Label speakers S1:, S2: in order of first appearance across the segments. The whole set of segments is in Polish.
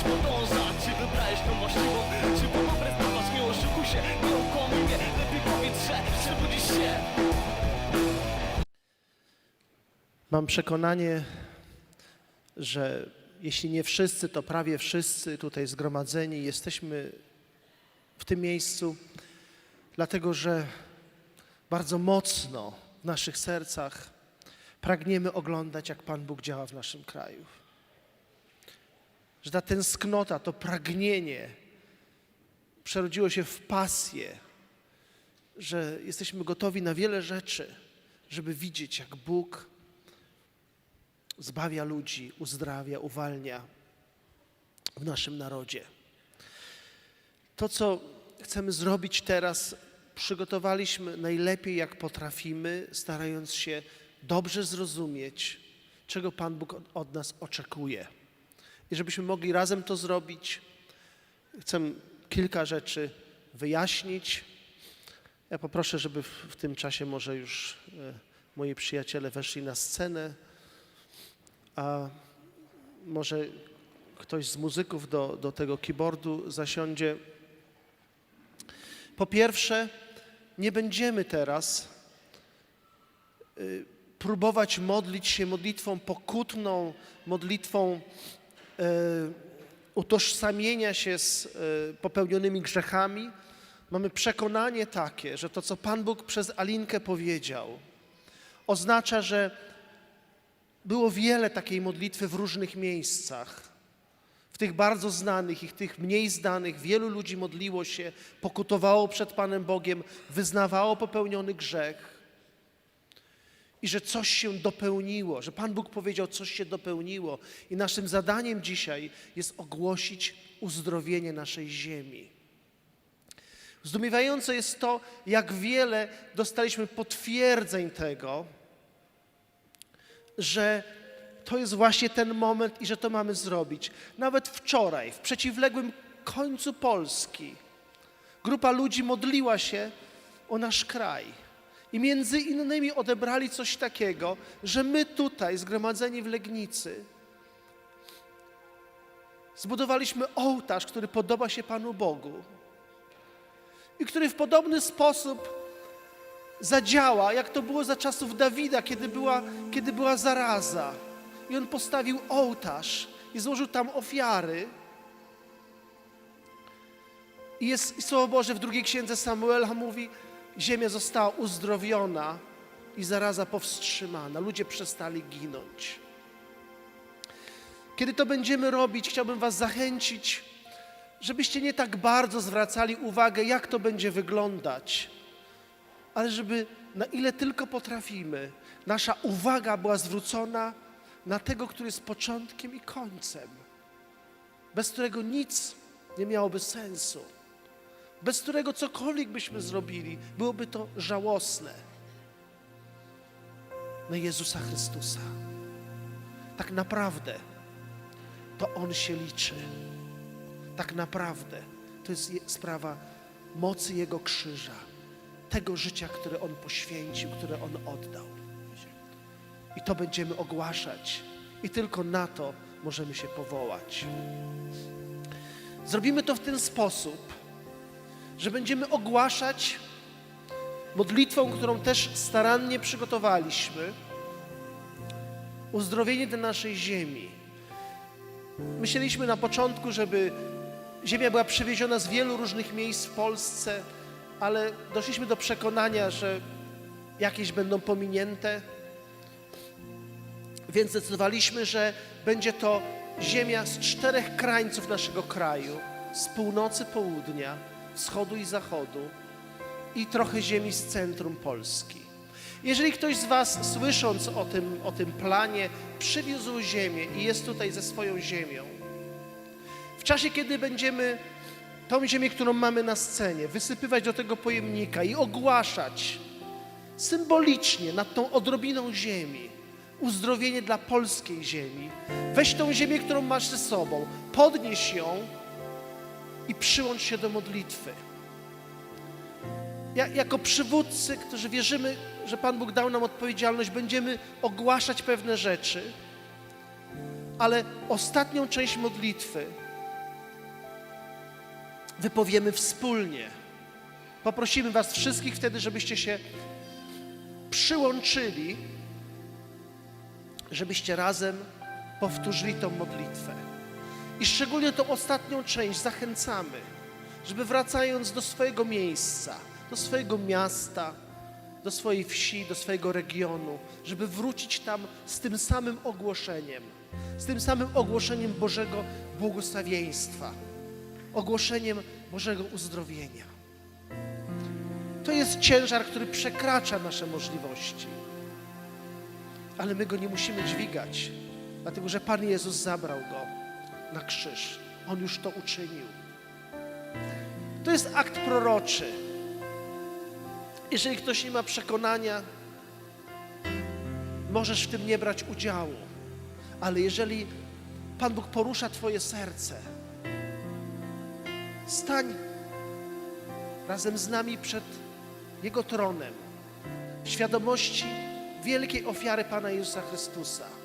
S1: dziś podążać Czy wybrałeś tą właściwą Czy było prezentować, nie oszukuj się Nie okłamij mnie, lepiej powiedz, że Przebudzisz się.
S2: Mam przekonanie, że jeśli nie wszyscy, to prawie wszyscy tutaj zgromadzeni jesteśmy w tym miejscu, dlatego że bardzo mocno w naszych sercach pragniemy oglądać, jak Pan Bóg działa w naszym kraju. Że ta tęsknota, to pragnienie przerodziło się w pasję, że jesteśmy gotowi na wiele rzeczy, żeby widzieć, jak Bóg zbawia ludzi, uzdrawia, uwalnia w naszym narodzie. To, co chcemy zrobić teraz, przygotowaliśmy najlepiej, jak potrafimy, starając się dobrze zrozumieć, czego Pan Bóg od, nas oczekuje. I żebyśmy mogli razem to zrobić, chcę kilka rzeczy wyjaśnić. Ja poproszę, żeby w, w tym czasie może już e, moi przyjaciele weszli na scenę a może ktoś z muzyków do, do tego keyboardu zasiądzie. Po pierwsze, nie będziemy teraz y, próbować modlić się modlitwą pokutną, modlitwą utożsamienia się z y, popełnionymi grzechami. Mamy przekonanie takie, że to, co Pan Bóg przez Alinkę powiedział, oznacza, że było wiele takiej modlitwy w różnych miejscach. W tych bardzo znanych i w tych mniej znanych wielu ludzi modliło się, pokutowało przed Panem Bogiem, wyznawało popełniony grzech. I że coś się dopełniło, że Pan Bóg powiedział, coś się dopełniło. I naszym zadaniem dzisiaj jest ogłosić uzdrowienie naszej ziemi. Zdumiewające jest to, jak wiele dostaliśmy potwierdzeń tego, że to jest właśnie ten moment i że to mamy zrobić. Nawet wczoraj, w przeciwległym końcu Polski, grupa ludzi modliła się o nasz kraj. I między innymi odebrali coś takiego, że my tutaj, zgromadzeni w Legnicy, zbudowaliśmy ołtarz, który podoba się Panu Bogu i który w podobny sposób zadziała, jak to było za czasów Dawida, kiedy była, kiedy była zaraza. I on postawił ołtarz i złożył tam ofiary. I jest i Słowo Boże w drugiej księdze Samuela mówi, ziemia została uzdrowiona i zaraza powstrzymana. Ludzie przestali ginąć. Kiedy to będziemy robić, chciałbym Was zachęcić, żebyście nie tak bardzo zwracali uwagę, jak to będzie wyglądać ale żeby na ile tylko potrafimy, nasza uwaga była zwrócona na tego, który jest początkiem i końcem, bez którego nic nie miałoby sensu, bez którego cokolwiek byśmy zrobili, byłoby to żałosne. Na Jezusa Chrystusa. Tak naprawdę to On się liczy. Tak naprawdę to jest je- sprawa mocy Jego krzyża tego życia, które On poświęcił, które On oddał. I to będziemy ogłaszać. I tylko na to możemy się powołać. Zrobimy to w ten sposób, że będziemy ogłaszać modlitwą, którą też starannie przygotowaliśmy, uzdrowienie do naszej ziemi. Myśleliśmy na początku, żeby ziemia była przywieziona z wielu różnych miejsc w Polsce, ale doszliśmy do przekonania, że jakieś będą pominięte, więc zdecydowaliśmy, że będzie to ziemia z czterech krańców naszego kraju, z północy, południa, wschodu i zachodu i trochę ziemi z centrum Polski. Jeżeli ktoś z Was, słysząc o tym, o tym planie, przywiózł ziemię i jest tutaj ze swoją ziemią, w czasie, kiedy będziemy tą ziemię, którą mamy na scenie, wysypywać do tego pojemnika i ogłaszać symbolicznie nad tą odrobiną ziemi uzdrowienie dla polskiej ziemi. Weź tą ziemię, którą masz ze sobą, podnieś ją i przyłącz się do modlitwy. Ja, jako przywódcy, którzy wierzymy, że Pan Bóg dał nam odpowiedzialność, będziemy ogłaszać pewne rzeczy, ale ostatnią część modlitwy wypowiemy wspólnie. Poprosimy Was wszystkich wtedy, żebyście się przyłączyli, żebyście razem powtórzyli tą modlitwę. I szczególnie tą ostatnią część zachęcamy, żeby wracając do swojego miejsca, do swojego miasta, do swojej wsi, do swojego regionu, żeby wrócić tam z tym samym ogłoszeniem, z tym samym ogłoszeniem Bożego błogosławieństwa, ogłoszeniem Bożego uzdrowienia. To jest ciężar, który przekracza nasze możliwości, ale my go nie musimy dźwigać, dlatego że Pan Jezus zabrał go na krzyż. On już to uczynił. To jest akt proroczy. Jeżeli ktoś nie ma przekonania, możesz w tym nie brać udziału. Ale jeżeli Pan Bóg porusza Twoje serce, stań razem z nami przed Jego tronem, w świadomości wielkiej ofiary Pana Jezusa Chrystusa.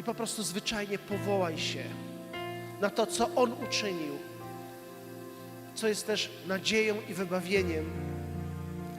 S2: I po prostu zwyczajnie powołaj się na to, co On uczynił, co jest też nadzieją i wybawieniem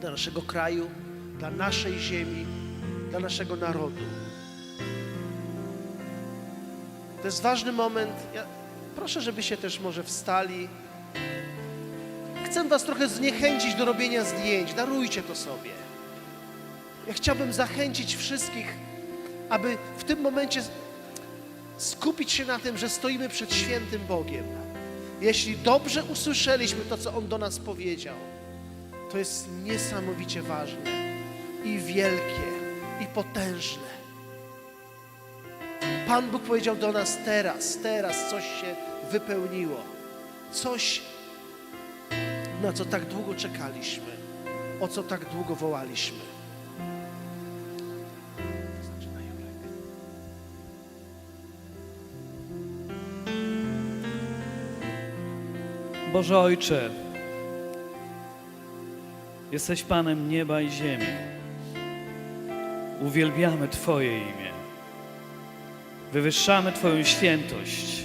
S2: dla naszego kraju, dla naszej ziemi, dla naszego narodu. To jest ważny moment. Ja proszę, żebyście też może wstali. Chcę Was trochę zniechęcić do robienia zdjęć. Darujcie to sobie. Ja chciałbym zachęcić wszystkich, aby w tym momencie skupić się na tym, że stoimy przed świętym Bogiem. Jeśli dobrze usłyszeliśmy to, co On do nas powiedział, to jest niesamowicie ważne i wielkie i potężne. Pan Bóg powiedział do nas teraz, teraz coś się wypełniło. Coś, na co tak długo czekaliśmy, o co tak długo wołaliśmy.
S3: Boże Ojcze, jesteś Panem nieba i ziemi. Uwielbiamy Twoje imię. Wywyższamy Twoją świętość.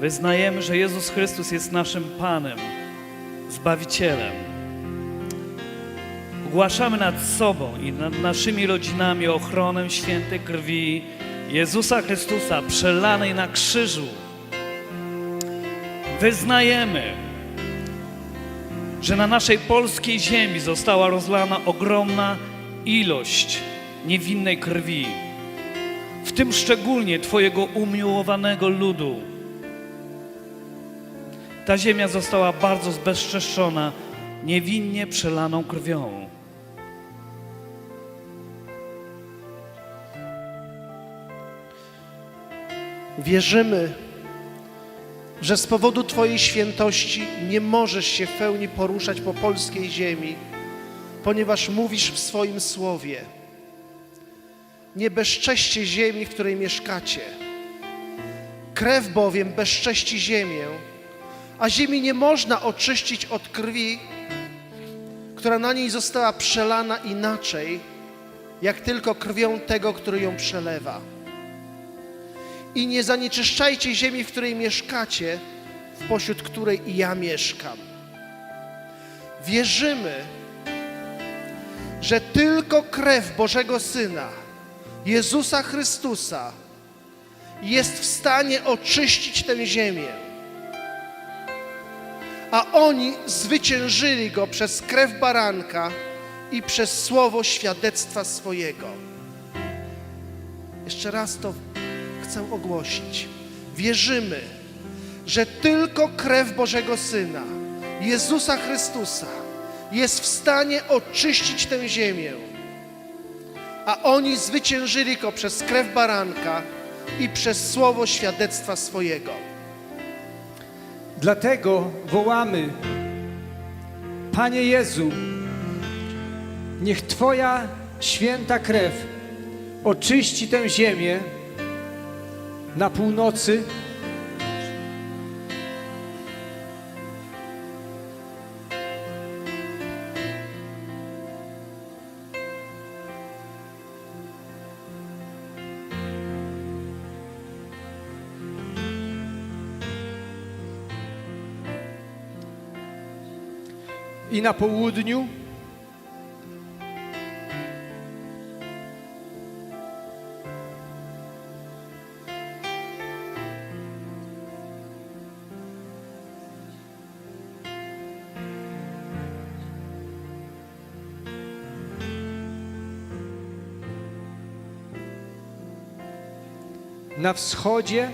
S3: Wyznajemy, że Jezus Chrystus jest naszym Panem, Zbawicielem. Ogłaszamy nad sobą i nad naszymi rodzinami ochronę świętej krwi Jezusa Chrystusa przelanej na krzyżu. Wyznajemy, że na naszej polskiej ziemi została rozlana ogromna ilość niewinnej krwi, w tym szczególnie Twojego umiłowanego ludu. Ta ziemia została bardzo zbezczeszczona niewinnie przelaną krwią.
S2: Wierzymy, że z powodu Twojej świętości nie możesz się w pełni poruszać po polskiej ziemi, ponieważ mówisz w swoim słowie. Nie bezczeście ziemi, w której mieszkacie. Krew bowiem bezcześci ziemię, a ziemi nie można oczyścić od krwi, która na niej została przelana inaczej, jak tylko krwią tego, który ją przelewa i nie zanieczyszczajcie ziemi, w której mieszkacie, w pośród której i ja mieszkam. Wierzymy, że tylko krew Bożego Syna, Jezusa Chrystusa, jest w stanie oczyścić tę ziemię. A oni zwyciężyli go przez krew baranka i przez słowo świadectwa swojego. Jeszcze raz to chcę ogłosić. Wierzymy, że tylko krew Bożego Syna, Jezusa Chrystusa, jest w stanie oczyścić tę ziemię. A oni zwyciężyli go przez krew baranka i przez słowo świadectwa swojego.
S4: Dlatego wołamy, Panie Jezu, niech Twoja święta krew oczyści tę ziemię na północy.
S5: I na południu. Na wschodzie.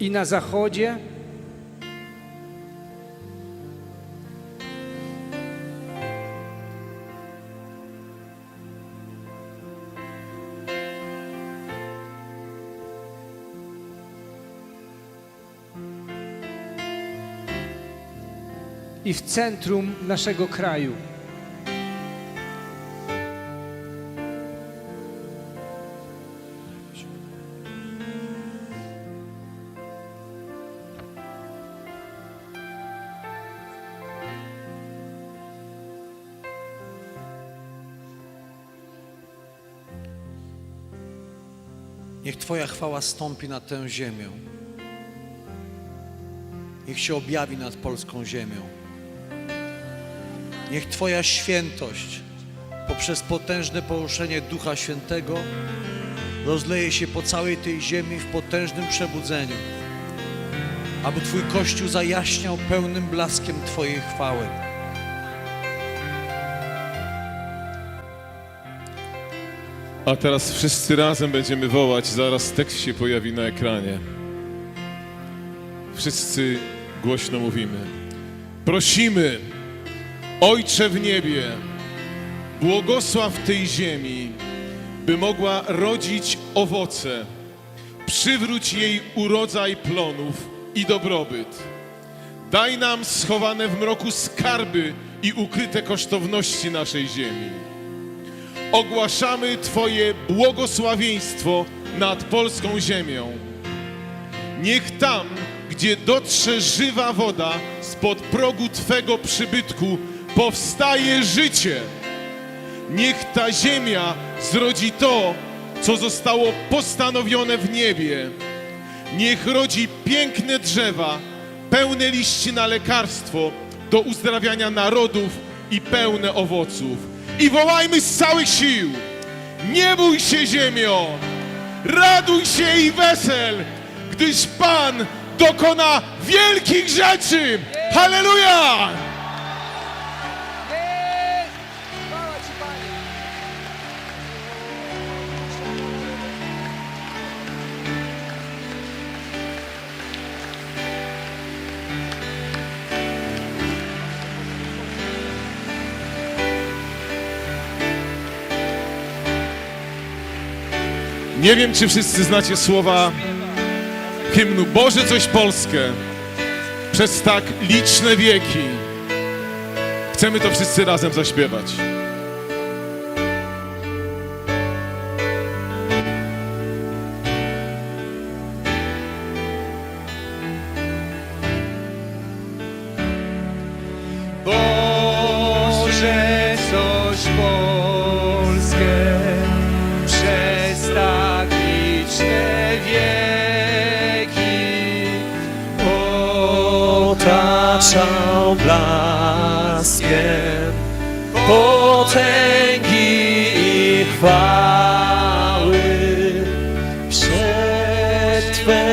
S5: I na zachodzie i w centrum naszego kraju.
S6: Niech Twoja chwała stąpi na tę ziemię. Niech się objawi nad polską ziemią. Niech Twoja świętość poprzez potężne poruszenie Ducha Świętego rozleje się po całej tej ziemi w potężnym przebudzeniu, aby Twój Kościół zajaśniał pełnym blaskiem Twojej chwały.
S7: A teraz wszyscy razem będziemy wołać, zaraz tekst się pojawi na ekranie. Wszyscy głośno mówimy. Prosimy, Ojcze w niebie, błogosław tej ziemi, by mogła rodzić owoce. Przywróć jej urodzaj plonów i dobrobyt. Daj nam schowane w mroku skarby i ukryte kosztowności naszej ziemi ogłaszamy Twoje błogosławieństwo nad polską ziemią. Niech tam, gdzie dotrze żywa woda spod progu Twego przybytku, powstaje życie. Niech ta ziemia zrodzi to, co zostało postanowione w niebie. Niech rodzi piękne drzewa, pełne liści na lekarstwo do uzdrawiania narodów i pełne owoców. I wołajmy z całych sił: Nie bój się, ziemio! Raduj się i wesel, gdyż Pan dokona wielkich rzeczy! Halleluja! Nie wiem, czy wszyscy znacie słowa hymnu Boże coś Polskę przez tak liczne wieki. Chcemy to wszyscy razem zaśpiewać.
S5: Potęgi i chwały przed Twe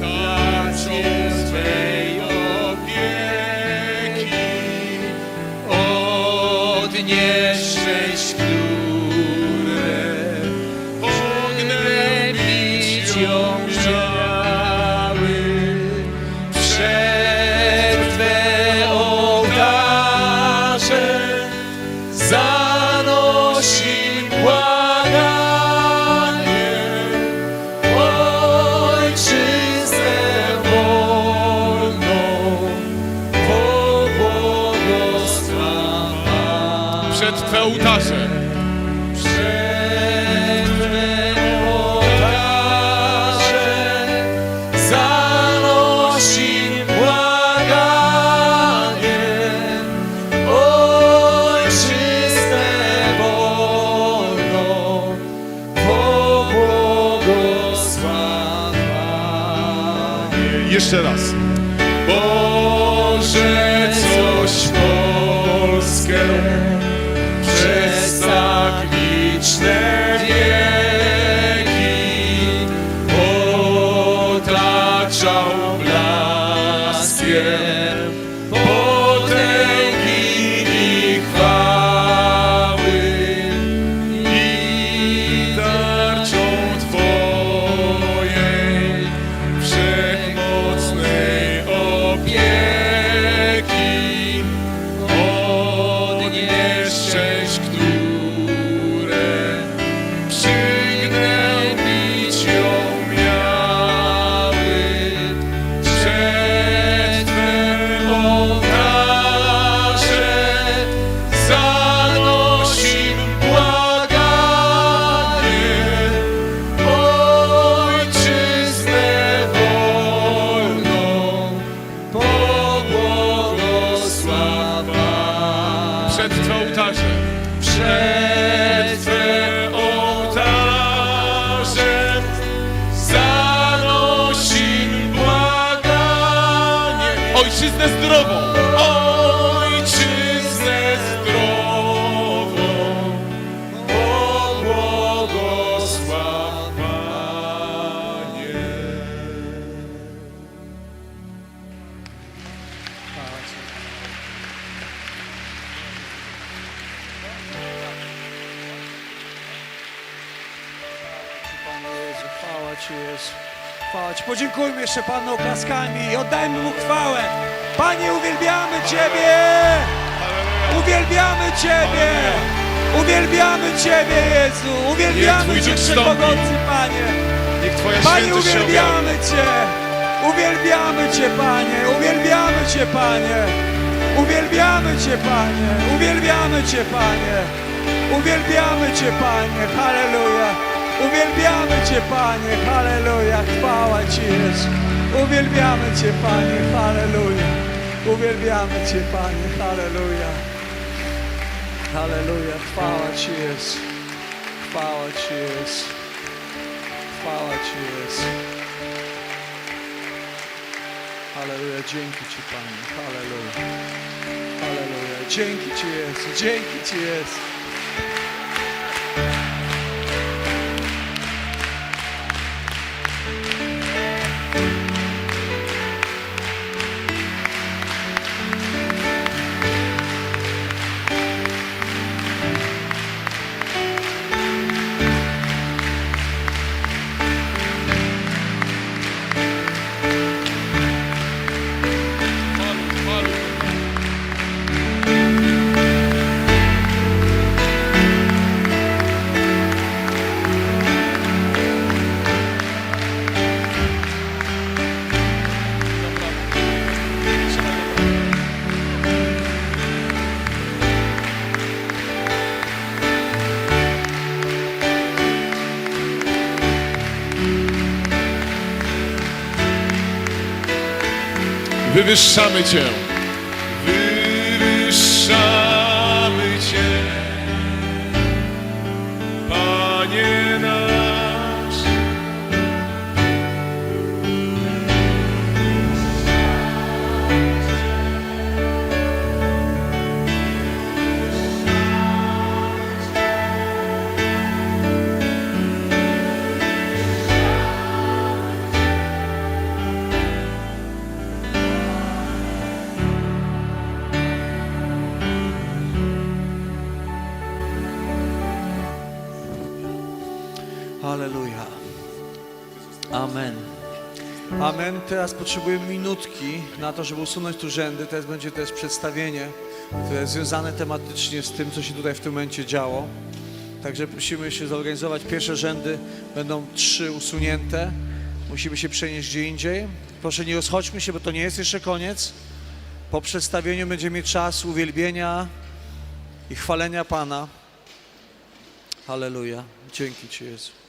S5: rację Twej opieki odnieszczęść, które pognębić ją
S7: jeszcze raz. Twe ołtarze Przed
S5: Podziękujmy jeszcze Panu oklaskami i oddajmy Mu chwałę. Panie, uwielbiamy Ciebie! Uwielbiamy Ciebie! Uwielbiamy Ciebie, Jezu! Uwielbiamy Cię. Wszechmogący Panie! Panie, uwielbiamy Cię! Uwielbiamy Cię, Panie! Uwielbiamy Cię, Panie! Uwielbiamy Cię, Panie! Uwielbiamy Cię, Panie! Uwielbiamy Cię, Panie! Halleluja! Uwielbiamy Cię, Panie! Halleluja! Chwała Ci, Jezu! Uwielbiamy Cię, Panie! Halleluja! Uwielbiamy Cię, Panie! Halleluja! Halleluja! Chwała Ci, Jezu! Chwała Ci, Jezu! Chwała Ci, Jezu! Halleluja, dzięki Ci Panie, halleluja. Halleluja, dzięki Ci Jezu, dzięki Ci Jezu.
S7: Wywyższamy Cię. Wywyższamy Cię. Panie
S5: Teraz potrzebujemy minutki na to, żeby usunąć tu rzędy. Teraz będzie też przedstawienie, które jest związane tematycznie z tym, co się tutaj w tym momencie działo. Także musimy się zorganizować. Pierwsze rzędy będą trzy usunięte. Musimy się przenieść gdzie indziej. Proszę nie rozchodźmy się, bo to nie jest jeszcze koniec. Po przedstawieniu będziemy mieć czas uwielbienia i chwalenia Pana. Halleluja. Dzięki Ci Jezu.